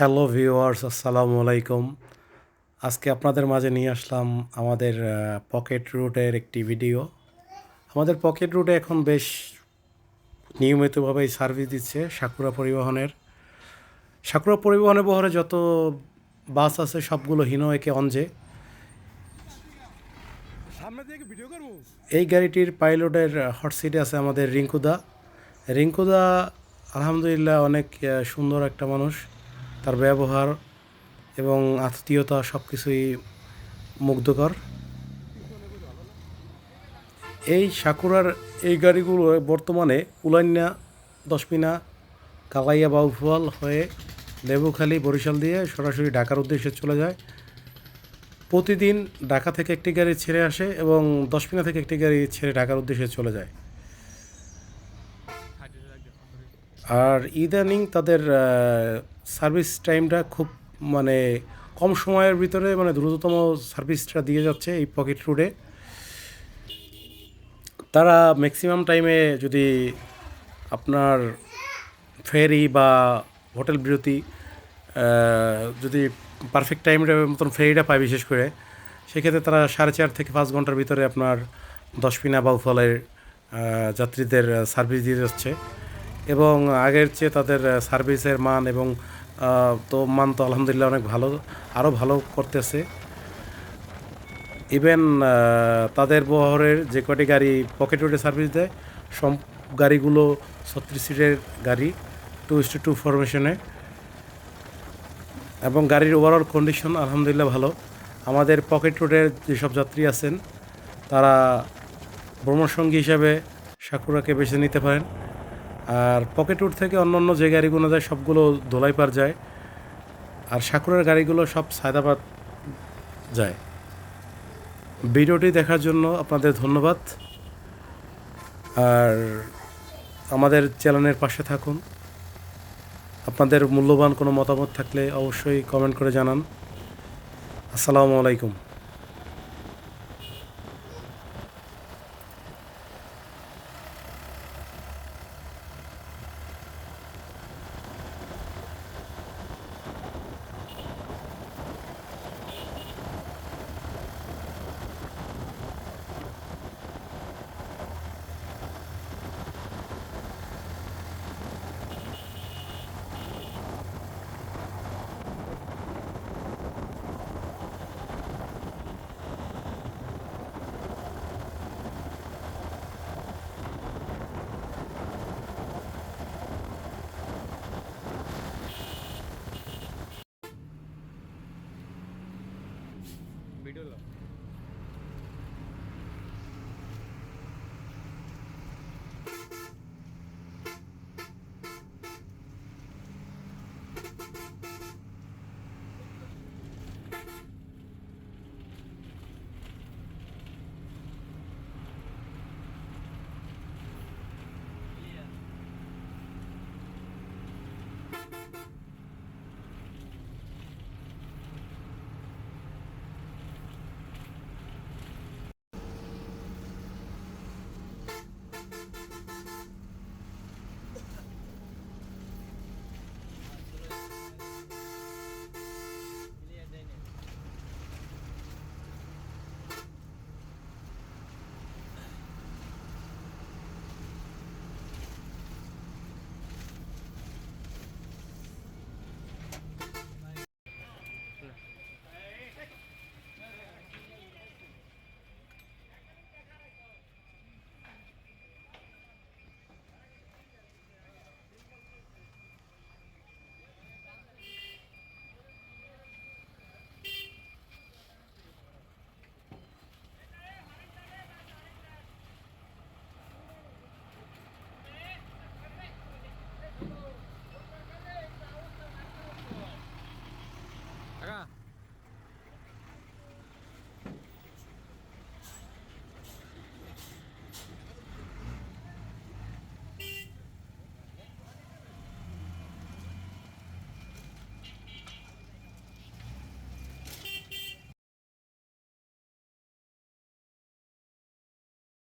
Hello viewers আসসালামু আলাইকুম। আজকে আপনাদের মাঝে নিয়ে আসলাম আমাদের পকেট রুটের একটি ভিডিও। আমাদের পকেট রুটে এখন বেশ নিয়মিতভাবেই সার্ভিস দিচ্ছে সাকুরা পরিবহনের। সাকুরা পরিবহনে বহরে যত বাস আছে সবগুলো হিনো একে অঞ্জে এই গাড়িটির পাইলটের হট সিটে আছে আমাদের রিঙ্কুদা রিঙ্কুদা আলহামদুলিল্লাহ অনেক সুন্দর একটা মানুষ। তার ব্যবহার এবং আত্মীয়তা সব কিছুই মুগ্ধকর। এই সাকুরার এই গাড়িগুলো বর্তমানে উলান্না দশমিনা, কালাইয়া বাউফল হয়ে লেবুখালি, বরিশাল দিয়ে সরাসরি ঢাকার উদ্দেশ্যে চলে যায়। প্রতিদিন ঢাকা থেকে একটি গাড়ি ছেড়ে আসে এবং দশমিনা থেকে একটি গাড়ি ছেড়ে ঢাকার উদ্দেশ্যে চলে যায়। আর ইদানিং তাদের সার্ভিস টাইমটা খুব মানে কম সময়ের ভিতরে মানে দ্রুততম সার্ভিসটা দিয়ে যাচ্ছে এই পকেট রুটে তারা ম্যাক্সিমাম টাইমে যদি আপনার ফেরি বা হোটেল বিরতি যদি পারফেক্ট টাইমের মতন ফেরিটা পায় বিশেষ করে, সেক্ষেত্রে তারা সাড়ে চার থেকে পাঁচ ঘণ্টার ভিতরে আপনার দশপিনা বাউফলের যাত্রীদের সার্ভিস দিয়ে যাচ্ছে। এবং আগের চেয়ে তাদের সার্ভিসের মান এবং তো মান তো আলহামদুলিল্লাহ অনেক ভালো, আরও ভালো করতেছে। ইভেন তাদের বহরের যে কটি গাড়ি পকেট রোডে সার্ভিস দেয়, সব গাড়িগুলো ছত্রিশ সিটের গাড়ি টু ইস টু টু ফরমেশনে এবং গাড়ির ওভারঅল কন্ডিশন আলহামদুলিল্লাহ ভালো। আমাদের পকেট রোডের যেসব যাত্রী আছেন, তারা ভ্রমণসঙ্গী হিসাবে সাকুরাকে বেছে নিতে পারেন। আর পকেট রোড থেকে অন্য অন্য যে গাড়িগুলো যায়, সবগুলো ধোলাইপার যায়। আর সাকুরার গাড়িগুলো সব সায়দাবাদ যায়। ভিডিওটি দেখার জন্য আপনাদের ধন্যবাদ। আর আমাদের চ্যানেলের পাশে থাকুন। আপনাদের মূল্যবান কোনো মতামত থাকলে অবশ্যই কমেন্ট করে জানান। আসসালামু আলাইকুম। వీడియోలో.